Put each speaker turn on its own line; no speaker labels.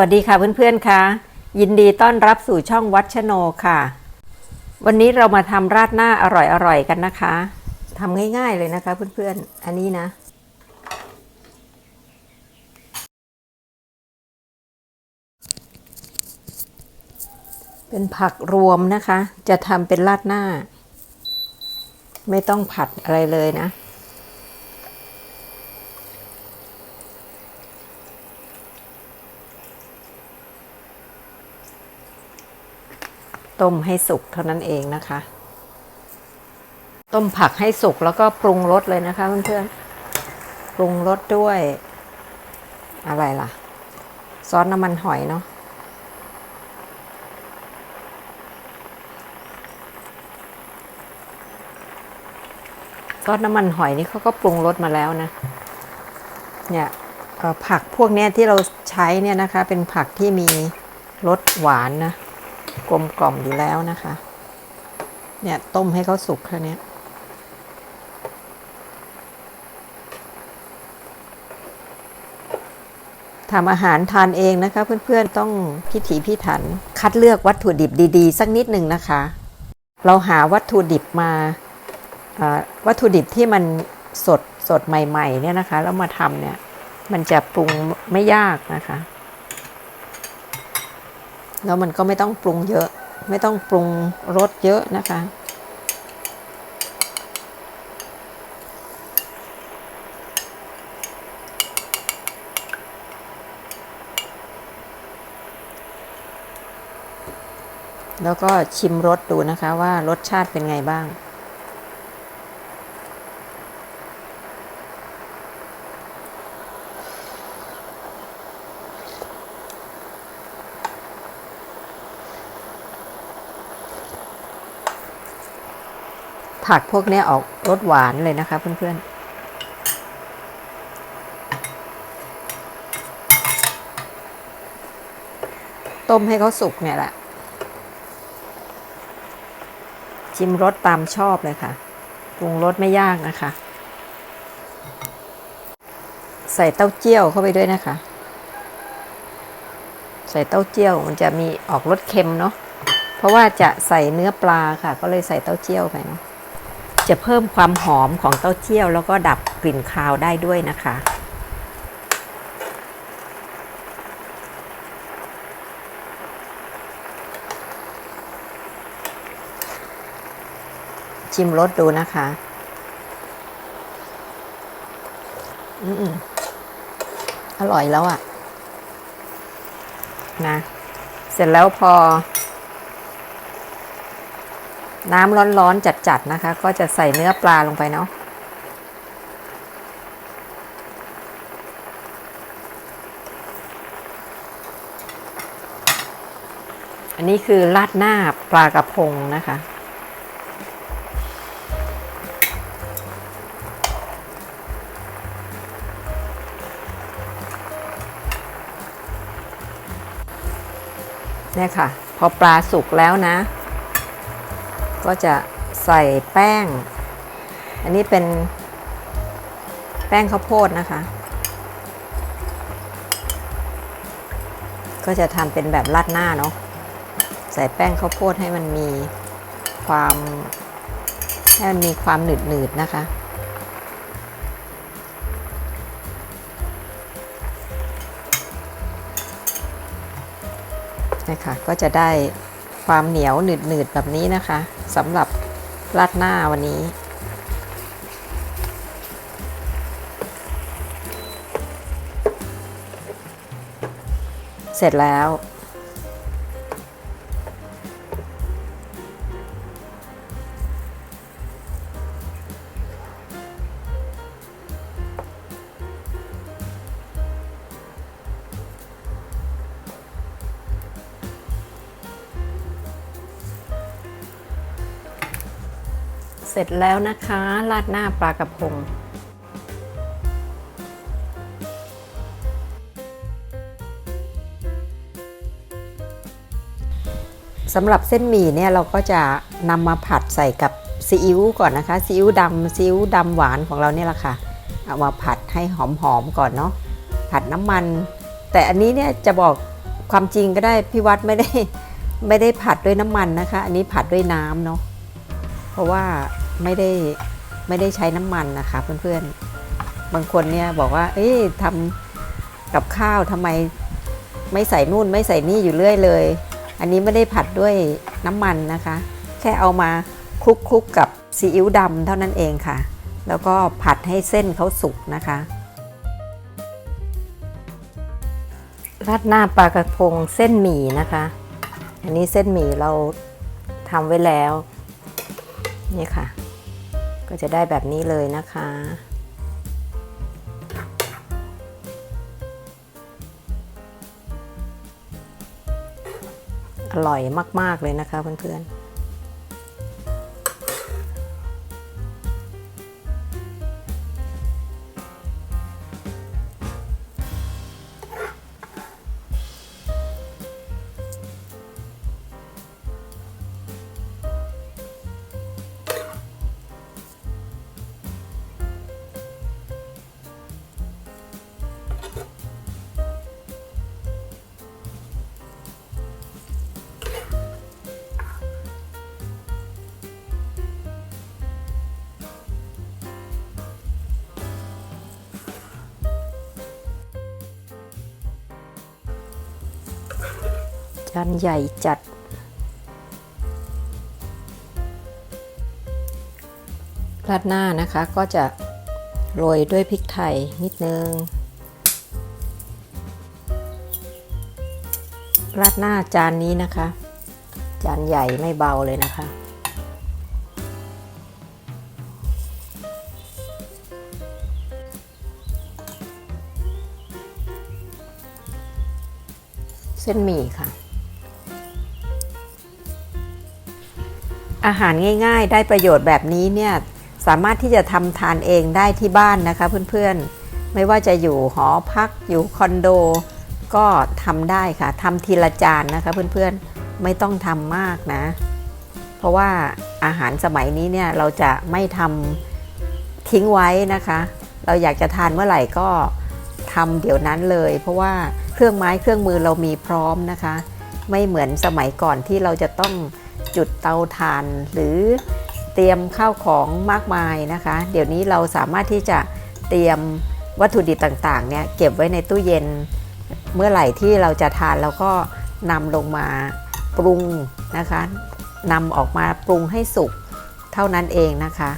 วัสดีค่ะเพื่อนๆค่ะยินดีต้อนรับสู่ช่องวัดชโนค่ะ วันนี้เรามาทำราดหน้าอร่อยๆกันนะคะทำง่ายๆเลยนะคะเพื่อนๆ อันนี้นะ เป็นผักรวมนะคะ จะทำเป็นราดหน้า ไม่ต้องผัดอะไรเลยนะ ต้มให้สุกเท่านั้นเองนะคะ ต้มผักให้สุกแล้วก็ปรุงรสเลยนะคะเพื่อนๆปรุงรสด้วย อะไรล่ะ ซอสน้ำมันหอยเนาะซอสน้ำมันหอยนี่เขาก็ปรุงรสมาแล้วนะ เนี่ยผักพวกนี้ที่เราใช้เนี่ยนะคะ เป็นผักที่มีรสหวานนะ ลมกล่อมอยู่แล้วนะคะ เนี่ยต้มให้เขาสุกแค่านี้ทำอาหารทานเองนะคะ เพื่อนๆต้องพิถีพิถัน คัดเลือกวัตถุดิบดีๆ สักนิดหนึ่งนะคะ เราหาวัตถุดิบมาวัตถุดิบที่มันสดสดใหม่ๆเนี่ยนะคะ แล้วมาทำเนี่ย มันจะปรุงไม่ยากนะคะ แล้วมันก็ไม่ต้องปรุงเยอะ ไม่ต้องปรุงรสเยอะนะคะ แล้วก็ชิมรสดูนะคะว่ารสชาติเป็นไงบ้าง ผักพวกนี้ออกรสหวานเลยนะคะเพื่อนๆ ต้มให้เขาสุกเนี่ยแหละ ชิมรสตามชอบเลยค่ะ ปรุงรสไม่ยากนะคะ ใส่เต้าเจี้ยวเข้าไปด้วยนะคะ ใส่เต้าเจี้ยวมันจะมีออกรสเค็มเนาะ เพราะว่าจะใส่เนื้อปลาค่ะ ก็เลยใส่เต้าเจี้ยวไปเนาะ จะเพิ่มความหอมของเต้าเจี้ยว แล้วก็ดับกลิ่นคาวได้ด้วยนะคะ ชิมรสดูนะคะ อืมอร่อยแล้วอะ่ะ นะ เสร็จแล้วพอ น้ำร้อนๆจัดๆนะคะ ก็จะใส่เนื้อปลาลงไปเนาะอันนี้คือราดหน้าปลากระพงนะคะ เนี่ยค่ะ พอปลาสุกแล้วนะ ก็จะใส่แป้ง อันนี้เป็นแป้งข้าวโพดนะคะ ก็จะทำเป็นแบบราดหน้าเนาะ ใส่แป้งข้าวโพดให้มันมีความให้มันมีความหนืดหนืดๆนะคะนะคะก็จะได้ ความเหนียวหนืดหนืดๆแบบนี้นะคะสำหรับราดหน้าวันนี้ เสร็จแล้ว เสร็จแล้วนะคะ ราดหน้าปลากระพง สำหรับเส้นหมี่เนี่ยเราก็จะนำมาผัดใส่กับซีอิ๊วก่อนนะคะซีอิ๊วดำซีอิ๊วดำหวานของเราเนี่ยแหละค่ะเอามาผัดให้หอมๆก่อนเนาะผัดน้ำมัน แต่อันนี้เนี่ยจะบอกความจริงก็ได้พี่วัดไม่ได้ไม่ได้ผัดด้วยน้ำมันนะคะ อันนี้ผัดด้วยน้ำเนาะเพราะว่า ไม่ได้ไม่ได้ใช้น้ำมันนะคะเพื่อนๆ บางคนเนี่ยบอกว่า เอ๊ะทำกับข้าวทำไมไม่ใส่นู่นไม่ใส่นี่อยู่เรื่อยเลย อันนี้ไม่ได้ผัดด้วยน้ำมันนะคะ แค่เอามาคลุกคลุกกับซีอิ๊วดำเท่านั้นเองค่ะ แล้วก็ผัดให้เส้นเขาสุกนะคะราดหน้าปลากระพงเส้นหมี่นะคะ อันนี้เส้นหมี่เราทำไว้แล้ว นี่ค่ะ ก็จะได้แบบนี้เลยนะคะ อร่อยมาก ๆ เลยนะคะเพื่อนๆ จานใหญ่จัด ราดหน้านะคะก็จะโรยด้วยพริกไทยนิดนึง ราดหน้าจานนี้นะคะ จานใหญ่ไม่เบาเลยนะคะเส้นหมี่ค่ะ อาหารง่ายๆ ได้ประโยชน์แบบนี้เนี่ยสามารถที่จะทำทานเองได้ที่บ้านนะคะเพื่อนๆ ไม่ว่าจะอยู่หอพักอยู่คอนโด ก็ทำได้ค่ะทำทีละจานนะคะเพื่อนๆไม่ต้องทำมากนะ เพราะว่าอาหารสมัยนี้เนี่ยเราจะไม่ทำทิ้งไว้นะคะ เราอยากจะทานเมื่อไหร่ก็ทำเดี๋ยวนั้นเลย เพราะว่าเครื่องไม้เครื่องมือเรามีพร้อมนะคะ ไม่เหมือนสมัยก่อนที่เราจะต้อง จุดเตาถ่าน หรือเตรียมข้าวของมากมายนะคะ เดี๋ยวนี้เราสามารถที่จะเตรียมวัตถุดิบต่างๆเนี่ยเก็บไว้ในตู้เย็น เมื่อไหร่ที่เราจะทานเราก็นำลงมาปรุงนะคะนำออกมาปรุงให้สุกเท่านั้นเองนะคะ